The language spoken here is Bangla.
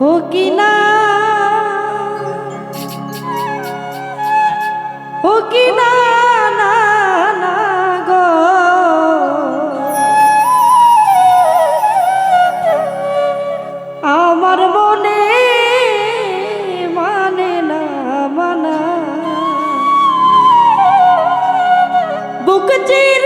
ও কি না? ও কি না না না গো? আমার মনে মানে না, মানা। বুক চির